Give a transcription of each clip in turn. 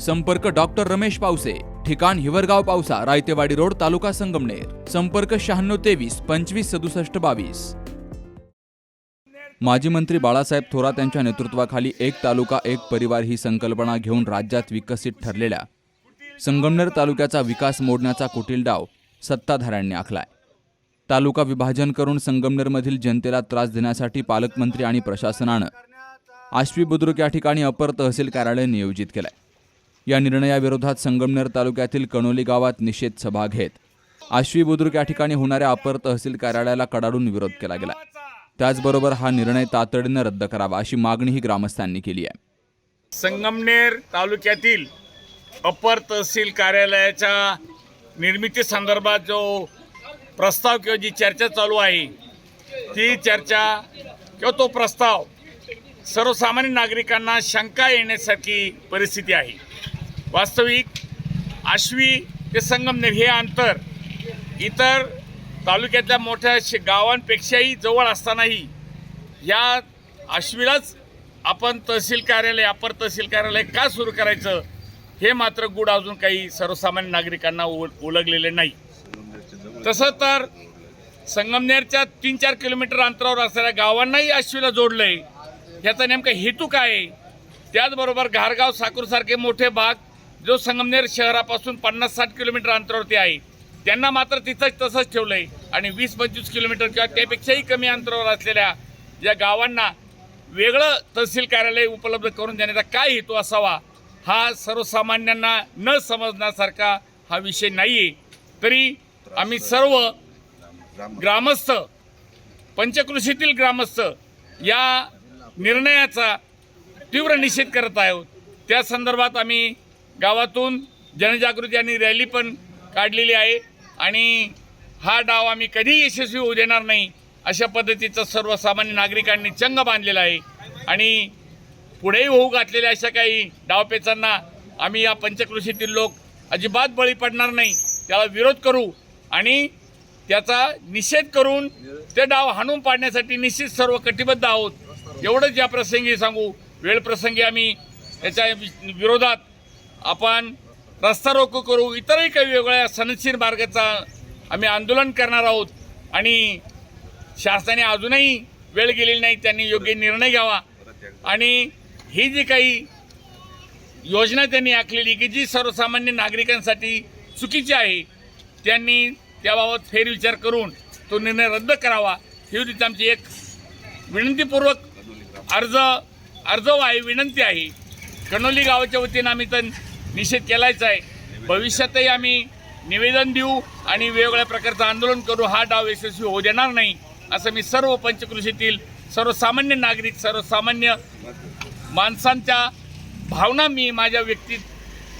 संपर्क डॉक्टर रमेश पावसे ठिकाण हिवरगाव पावसा रायतेवाडी रोड तालुका संगमनेर. संपर्क शहाण्णव तेवीस पंचवीस सदुसष्ट बावीस. माजी मंत्री बाळासाहेब थोरात यांच्या नेतृत्वाखाली एक तालुका एक परिवार ही संकल्पना घेऊन राज्यात विकसित ठरलेल्या संगमनेर तालुक्याचा विकास मोडण्याचा कुटील डाव सत्ताधाऱ्यांनी आखलाय. तालुका विभाजन करून संगमनेरमधील जनतेला त्रास देण्यासाठी पालकमंत्री आणि प्रशासनानं आश्वी बुद्रुक या ठिकाणी अपर तहसील कार्यालय नियोजित केलंय. या निर्णयाविरोधात संगमनेर तालुक्यातील कणोली गावात निषेध सभा घेत. आश्वी बुद्रुक या ठिकाणी होणाऱ्या अपर तहसील कार्यालयाला कडाडून विरोध केला गेला. त्याचबरोबर हा निर्णय तातडीनं रद्द करावा अशी मागणीही ग्रामस्थांनी केली आहे. संगमनेर तालुक्यातील अपर तहसील कार्यालयाच्या निर्मिती संदर्भात जो प्रस्ताव किंवा जी चर्चा चालू आहे ती चर्चा किंवा तो प्रस्ताव सर्वसामान्य नागरिकांना शंका येण्यासारखी परिस्थिती आहे. वास्तविक आश्वी ते संगमनेर हे अंतर. इतर तालुक्यातल्या मोठ्या शे- गावांपेक्षाही जवळ असतानाही या आश्वीलाच आपण तहसील कार्यालय अपर तहसील कार्यालय का सुरू करायचं हे मात्र गुड अजून काही सर्वसामान्य नागरिकांना उल उलगलेले नाही. तसं तर संगमनेरच्या तीन चार किलोमीटर अंतरावर असलेल्या गावांनाही आश्वीला जोडलंय. ह्याचा नेमका हेतू काय आहे? त्याचबरोबर घारगाव साकूरसारखे मोठे भाग जो संगमनेर शहरापासून पन्नास साठ किलोमीटर अंतरावरती आहे त्यांना मात्र तिथंच तसंच ठेवलं आहे आणि वीस पंचवीस किलोमीटर किंवा त्यापेक्षाही कमी अंतरावर असलेल्या ज्या गावांना वेगळं तहसील कार्यालय उपलब्ध करून देण्याचा काय हेतू असावा हा सर्वसामान्यांना न समजण्यासारखा हा विषय नाही आहे तरी आम्ही सर्व ग्रामस्थ पंचकृषीतील ग्रामस्थ या निर्णयाचा तीव्र निषेध करत आहोत. त्या संदर्भात आम्ही गावातून जनजागृती आणि रॅली पण काढलेली आहे आणि हा डाव आम्ही कधीही यशस्वी होऊ देणार नाही अशा पद्धतीचं सर्वसामान्य नागरिकांनी चंग बांधलेला आहे. आणि पुढेही होऊ घातलेल्या अशा काही डावपेचांना आम्ही या पंचकृषीतील लोक अजिबात बळी पडणार नाही. त्याला विरोध करू आणि त्याचा निषेध करून ते डाव हाणून पाडण्यासाठी निश्चित सर्व कटिबद्ध आहोत. एवढंच या प्रसंगी सांगू. वेळ प्रसंगी आम्ही याच्या विरोधात आपण रस्ता रोको करू इतरही काही वेगवेगळ्या सनशील मार्गाचा आम्ही आंदोलन करणार आहोत आणि शासनाने अजूनही वेळ गेलेली नाही त्यांनी योग्य निर्णय घ्यावा. आणि ही जी काही योजना त्यांनी आखलेली की जी सर्वसामान्य नागरिकांसाठी चुकीची आहे त्यांनी त्याबाबत फेरविचार करून तो निर्णय रद्द करावा. ही होती आमची एक विनंतीपूर्वक अर्ज अर्ज आहे विनंती आहे. कणोली गावाच्या वतीनं आम्ही तर निषेध केलाच आहे. भविष्यातही आम्ही निवेदन देऊ आणि वेगवेगळ्या प्रकारचं आंदोलन करू हा डाव यशस्वी होऊ देणार नाही असं मी सर्व पंचकृषीतील सर्वसामान्य नागरिक सर्वसामान्य माणसांच्या भावना मी माझ्या व्यक्तीत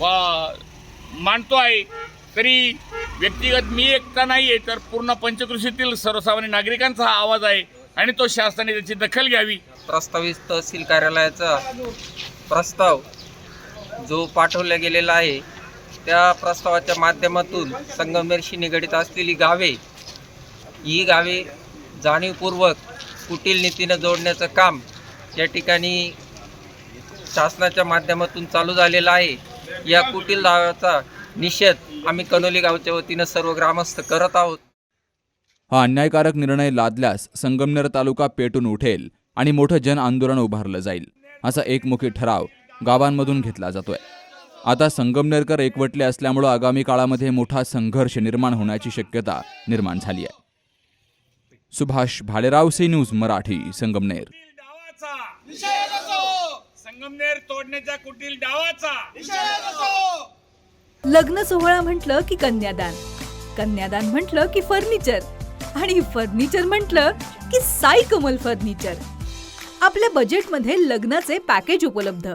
मानतो मांडतो आहे. तरी व्यक्तिगत मी एकटा नाही आहे तर पूर्ण पंचकृषीतील सर्वसामान्य नागरिकांचा हा आवाज आहे आणि तो शासनाने त्याची दखल घ्यावी. प्रस्तावित तहसील कार्यालयाचा प्रस्ताव जो पाठवला गेलेला आहे त्या प्रस्तावाच्या माध्यमातून संगमनेरशी निगडित असलेली गावे ही गावे जाणीवपूर्वक कुटील नीतीनं जोडण्याचं काम या ठिकाणी शासनाच्या माध्यमातून चालू झालेलं आहे. या कुटील दाव्याचा निषेध आम्ही कनोली गावच्या वतीनं सर्व ग्रामस्थ करत आहोत. हा अन्यायकारक निर्णय लादल्यास संगमनेर तालुका पेटून उठेल आणि मोठं जन आंदोलन उभारलं जाईल असा एकमुखी ठराव गावांमधून घेतला जातोय. आता संगमनेरकर एकवटले असल्यामुळं आगामी काळामध्ये मोठा संघर्ष निर्माण होण्याची शक्यता निर्माण झाली आहे. Subhash Bhalerao C news Marathi Sangamner. Sangamner तोडण्याच्या कुटील डावाचा. लग्न सोहळा म्हटलं की कन्यादान कन्यादान म्हटलं की फर्निचर आणि फर्निचर म्हटलं की साई कमल फर्निचर. आपल्या बजेटमध्ये लग्नाचे पॅकेज उपलब्ध.